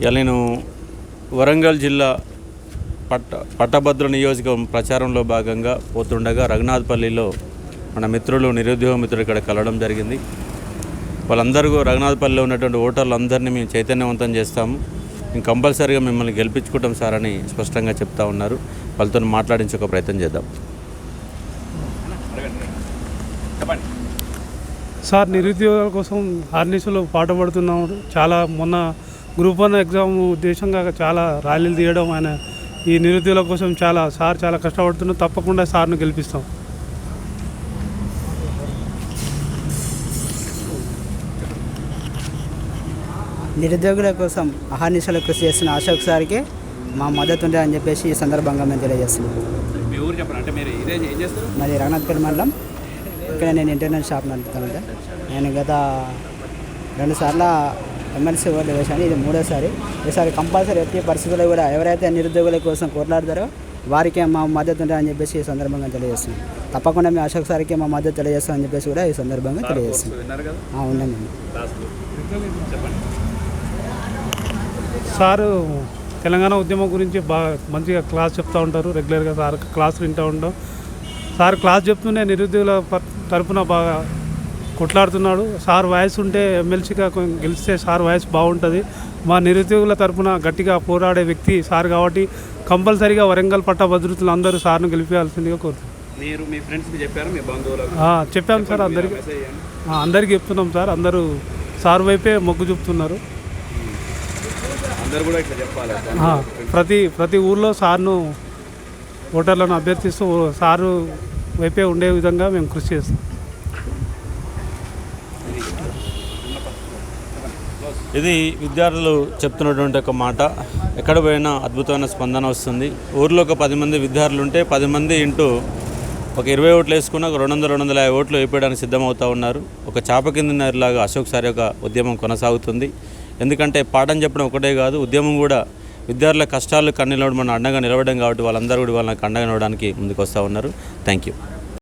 ఇలా నేను వరంగల్ జిల్లా పట్ట పట్టభద్ర నియోజకవర్గం ప్రచారంలో భాగంగా పోతుండగా రఘునాథపల్లిలో మన మిత్రులు నిరుద్యోగ మిత్రులు ఇక్కడ కలవడం జరిగింది. వాళ్ళందరూ రఘునాథపల్లిలో ఉన్నటువంటి ఓటర్లందరినీ మేము చైతన్యవంతం చేస్తాము. మేము కంపల్సరీగా మిమ్మల్ని గెలిపించుకుంటాం సార్ అని స్పష్టంగా చెప్తా ఉన్నారు. వాళ్ళతో మాట్లాడించే ఒక ప్రయత్నం చేద్దాం. సార్ నిరుద్యోగాల కోసం ఆర్నిసులు పాటుపడుతున్నాడు చాలా మొన్న గ్రూప్ వన్ ఎగ్జామ్ ఉద్దేశంగా చాలా ర్యాలీలు తీయడం ఆయన ఈ నిరుద్యోగుల కోసం చాలా సార్ చాలా కష్టపడుతున్నాం తప్పకుండా సార్ను గెలిపిస్తాం. నిరుద్యోగుల కోసం అహర్నిశలు కృషి చేస్తున్న అశోక్ సార్కి మా మద్దతు ఉండే అని చెప్పేసి ఈ సందర్భంగా మేము తెలియజేస్తున్నాం. మీరు ఇదే ఏం చేస్తారు? మాది రఘునాథ్పేట మండలం. ఇక్కడ నేను ఇంటర్నెట్ షాప్ నడుపుతాను నేను గత రెండు సార్లు ఎమ్మెల్సీ ఓట్లు వేశాను. ఇది మూడోసారి. ఈసారి కంపల్సరీ ఎట్టి పరిస్థితుల్లో కూడా ఎవరైతే నిరుద్యోగుల కోసం కొట్లాడతారో వారికే మా మద్దతు ఉంటుందని చెప్పేసి ఈ సందర్భంగా తెలియజేస్తున్నాం తప్పకుండా మేము అశోక్ సార్కి మా మద్దతు తెలియజేస్తామని చెప్పేసి కూడా ఈ సందర్భంగా తెలియజేస్తున్నాం సారు తెలంగాణ ఉద్యమం గురించి బాగా మంచిగా క్లాస్ చెప్తూ ఉంటారు. రెగ్యులర్గా సార్ క్లాస్ వింటూ ఉంటాం. సార్ క్లాస్ చెప్తూనే నిరుద్యోగుల తరపున బాగా కొట్లాడుతున్నాడు. సార్ వాయిస్ ఉంటే ఎమ్మెల్సీగా గెలిస్తే సార్ వాయిస్ బాగుంటుంది. మా నిరుద్యోగుల తరపున గట్టిగా పోరాడే వ్యక్తి సార్ కాబట్టి కంపల్సరీగా వరంగల్ పట్ట భద్రతలు అందరూ సార్ను గెలిపించాల్సిందిగా కోరుతున్నాం. మీరు మీ ఫ్రెండ్స్కి చెప్పారు? మీ బంధువులకు? ఆ, చెప్పాం సార్ అందరికి. అందరికీ చెప్తున్నాం సార్. అందరూ సార్ వైపే మొగ్గు చూపుతున్నారు. అందరు కూడా ఇట్లా చెప్పాలి ఆ, ప్రతి ప్రతి ఊర్లో సార్ను ఓటర్లను అభ్యర్థిస్తూ సారు వైపే ఉండే విధంగా మేము కృషి చేస్తాం. ఇది విద్యార్థులు చెప్తున్నటువంటి ఒక మాట. ఎక్కడ పోయినా అద్భుతమైన స్పందన వస్తుంది. ఊర్లో ఒక పది మంది విద్యార్థులు ఉంటే పది మంది ఇంటూ ఒక ఇరవై ఓట్లు వేసుకున్న ఒక రెండు వందల రెండు వందల యాభై ఓట్లు వేయడానికి సిద్ధమవుతూ ఉన్నారు. ఒక చాప కింద నేరులాగా అశోక్ సార్ యొక్క ఉద్యమం కొనసాగుతుంది. ఎందుకంటే పాఠం చెప్పడం ఒకటే కాదు ఉద్యమం కూడా విద్యార్థుల కష్టాలు కన్నీళ్ళు మన అండగా నిలవడం కాబట్టి వాళ్ళందరూ కూడా వాళ్ళకి అండగా నిలవడానికి ముందుకు వస్తూ ఉన్నారు. Thank you